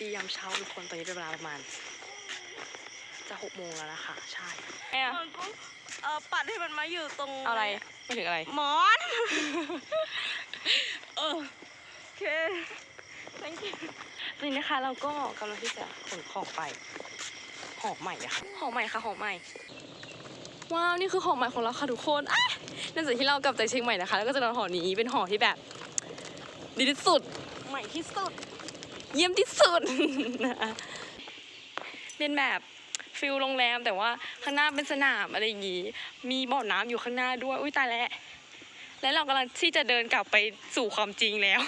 ดียามเช้าทุกคนตอนนี้เป็นเวลาประมาณ จะหกโมงแล้วนะคะ ใช่ไอ้อะมันก็เอ่อปัดให้มันมาอยู่ตรงเอาอะไรไม่ถึงอะไร หมอน เออโอเค thank you ตอนนี้นะคะเราก็กำลังที่จะขนของไปหอใหม่อะค่ะหอใหม่ค่ะหอใหม่ ว้าวนี่คือหอใหม่ของเราค่ะทุกคนอะนั่นจากที่เรากลับจากเชียงใหม่นะคะ แล้วก็จะนอนหอนี้เป็นหอที่แบบ ดีที่สุดใหม่ที่สุด เยี่ยมที่สุดนะคะเป็นแบบฟิลโรงแรมแต่ว่าข้างหน้าเป็นสนามอะไรอย่างงี้ มีบ่อน้ำอยู่ข้างหน้าด้วย อุ้ยตายแล้ว และเรากำลังที่จะเดินกลับไปสู่ความจริงแล้ว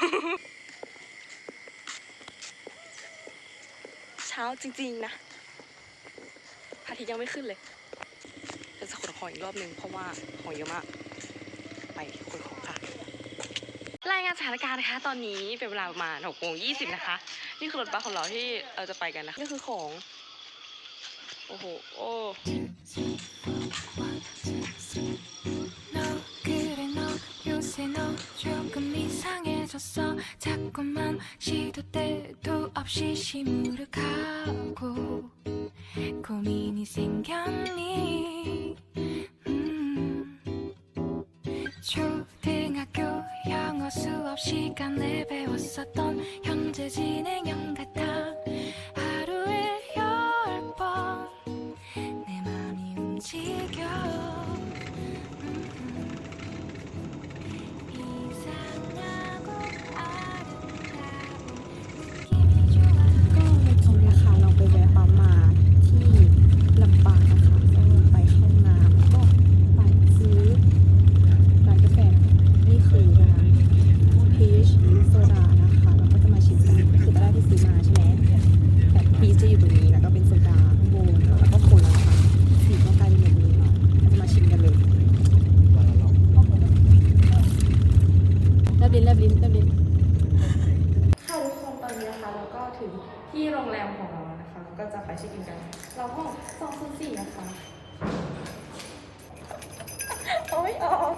เช้าจริง ๆ นะพระอาทิตย์ยังไม่ขึ้นเลยเดี๋ยวจะขนของอีกรอบหนึ่งเพราะว่าของเยอะมาก ไปขนของค่ะ รายงานสถานการณ์นะคะ ตอนนี้เป็นเวลาประมาณ6โมง20 นะคะ นี่คือรถบัสของเราที่เราจะไปกันนะคะ นี่คือของ โอ้โห โอ้ 너 그래 너 요새 너 조금 이상해졌어 자꾸만 시도 때도 없이 시무룩하고 고민이 생겼니 음 초등학교 영어 수업 시간에 배웠었던 현재 진행형 같아. 하루에 열 번 내 맘이 움직여 เราก็จะไปเช็คอินกัน เราห้องสองศูนย์สี่นะคะโอ้ยออก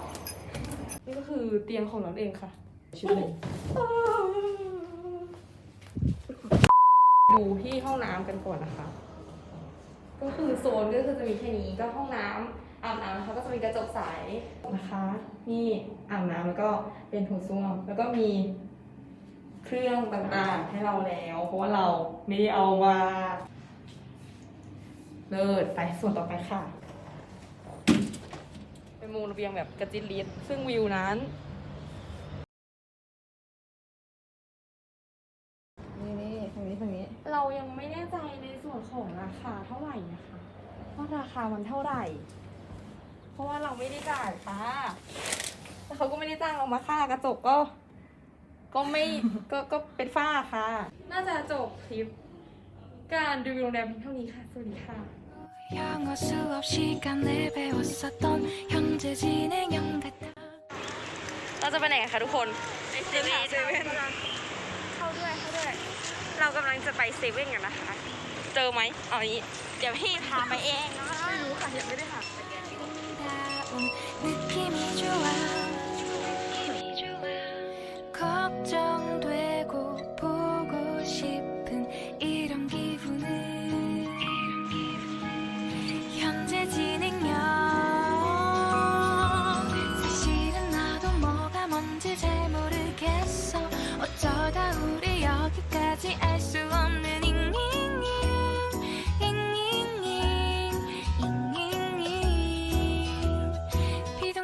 นี่ก็คือเตียงของเราเองค่ะ ชุดหนึ่งดูที่ห้องน้ำกันก่อนนะคะ ก็คือโซนก็คือจะมีแค่นี้ก็ห้องน้ำอาบน้ำนะคะก็จะมีกระจกใสนะคะนี่อาบน้ำแล้วก็เป็นโถส้วมแล้วก็มีเครื่องต่างๆให้เราแล้ว เพราะว่าเราไม่ได้เอามา เลิศไปส่วนต่อไปค่ะ เป็นมุมระเบียงแบบกระจิตลิดซึ่งวิวนั้น นี่นี่ตรงนี้ตรงนี้ เรายังไม่แน่ใจในส่วนของราคาเท่าไหร่นะคะว่าราคามันเท่าไหร่ เพราะว่าเราไม่ได้จ่ายค่ะแต่เขาก็ไม่ได้จ้างเรามาค่ากระจกก็ ก็ไม่ก็ก็เป็นฝ้าค่ะ น่าจะจบคลิป การรีวิวโรงแรมเพียงเท่านี้ค่ะ สวัสดีค่ะ 영어 수업 시간에 배웠었던 현재 진행형 같아 เราจะไปไหนกันคะทุกคน เซเว่นเซเว่นเข้าด้วยเข้าด้วย เรากำลังจะไปเซเว่นกันนะคะ เจอไหมเอาอย่างนี้ เดี๋ยวพี่พาไปเองนะไม่รู้ค่ะยังไม่ได้หา 아름다운 느낌이 좋아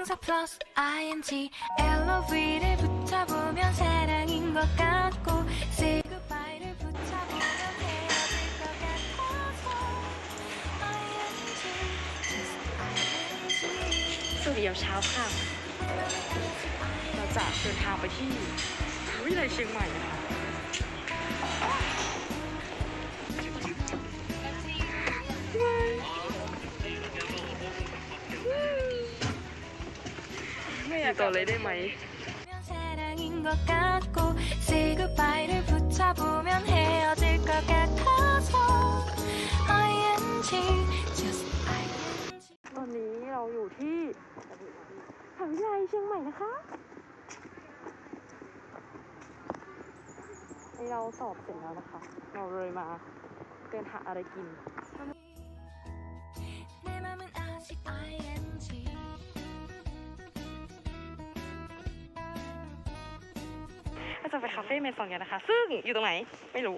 동사 플러스 ing LOV 를 붙여보면 사랑인 것 같고 say goodbye 를 붙여보면 헤어질 것 같아서 ing just ing สวัสดียามเช้าค่ะ เราจะเดินทางไปที่วิทยาลัยเชียงใหม่นะคะ อยากต่อเลยได้ไหม 사랑인 것 같고 say goodbye 를 붙여보면 헤어질 것 같아서 ing just ing ตอนนี้เราอยู่ที่มหาวิทยาลัยเชียงใหม่นะคะ เอ๊ เราสอบเสร็จแล้วนะคะ เราเลยมาเดินหาอะไรกิน 내 맘은 아직 ing ก็จะไปคาเฟ่เมซองกันนะคะ ซึ่งอยู่ตรงไหน ไม่รู้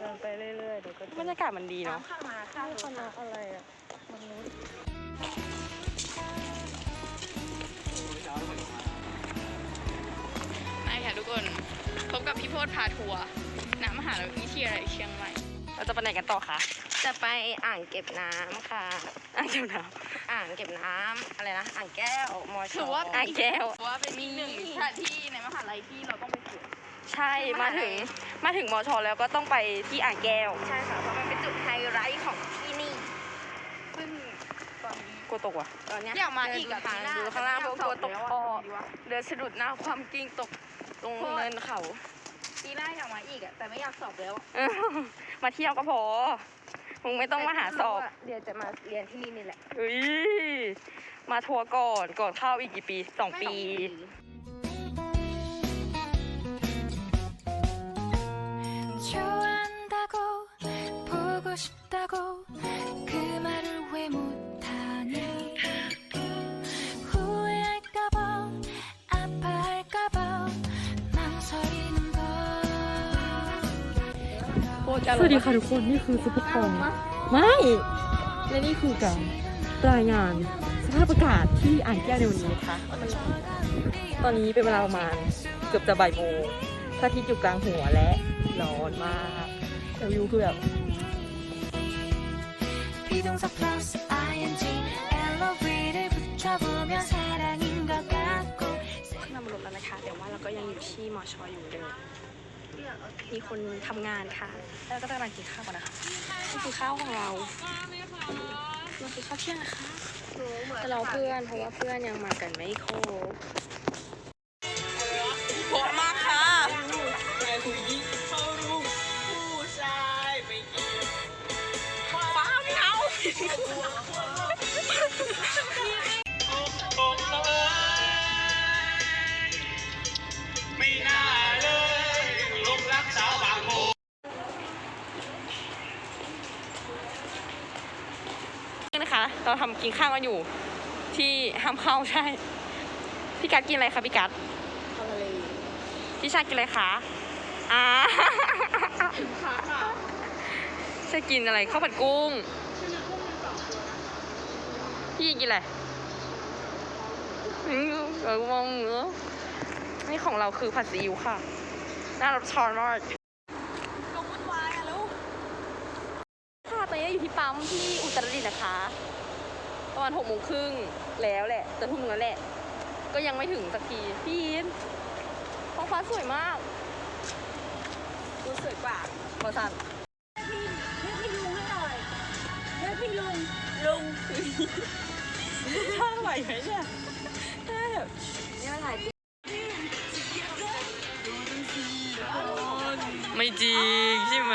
เดินไปเรื่อยๆเดี๋ยวก็บรรยากาศมันดีเนาะ ข้างมาข้างคณะอะไรอะมนุษย์ไปค่ะทุกคน พบกับพี่โพธพาทัวร์ณมหาวิทยาลัยเชียงใหม่ เราจะไปไหนกันต่อคะจะไปอ่างเก็บน้ำค่ะ อ่างเก็บน้อ่างเก็บน้ำอะไรนะ อ่างแก้วมอชถือว่าำอ่างแก้ว ว่าเป็นอีกหนึ่งสถานที่ในมหาลัยที่เราต้องไปตรวจใช่มาถึงมาถึงมอชอแล้วก็ต้องไปที่อ่างแก้วใช่ค่ะเพราะมันเป็นจุดไฮไลท์ของที่นี่ ซึ่งตอนนี้กลัวตกว่ะ ตอนเนี้ยอยากมาอีกเดิอะนทางปีหน้าดูข้างล่างเพราะกลัวตกแล้วท่อทำไงดีวะเดินสะดุดหน้าความกิ้งตกตรงเนินเขา ปีหน้าอยากมาอีกอะแต่ไม่อยากสอบแล้ว เออ มาเที่ยวก็พอ มึงไม่ต้องมาหาสอบ เดี๋ยวจะมาเรียนที่นี่นี่แหละ เฮ้ย มาทัวร์ก่อน ก่อนเข้าอีกกี่ปีสองปี 좋아한다고 보고 싶다고 그 말 สวัสดีค่ะทุกคนนี่คือซุปเปอร์คองไม่และนี่คือการรายงานสภาพอากาศที่อ่างแก้วในวันนี้นะคะตอนนี้เป็นเวลาประมาณเกือบจะบ่ายโมงพระอาทิตย์อยู่กลางหัวและร้อนมากแต่วิวคือแบบนำรถแล้วนะคะแต่ว่าเราก็ยังอยู่ที่มอชอยอยู่เดิม มีคนทำงานค่ะ แล้วก็จะกำลังกินข้าวกันนะคะนี่คือข้าวของเราเราคือข้าวเที่ยงนะคะจะรอเพื่อนเพราะว่าเพื่อนยังมากันไม่ครบ เราทำกินข้าวกันอยู่ ที่ห้ามเข้าใช่ พี่กัดกินอะไรคะพี่กัดพี่ชากินอะไรคะอ่าชากินอะไรข้าวผัดกุ้ง พี่กินอะไรอืมเออมองเหรอนี่ของเราคือผัดซีอิ๊วค่ะ น่ารับทานมากค่ะตอนนี้อยู่ที่ปั๊มที่อุตรดิตถ์นะคะ ประมาณหกโมงครึ่งแล้วแหละ จะทุ่มแล้วแหละ ก็ยังไม่ถึงสักที พี่ยินท้องฟ้าสวยมากดูสวยกว่าเบอร์สันช่างไหวไหมเนี่ยแทบนี่มาถ่ายไม่จริงใช่ไหม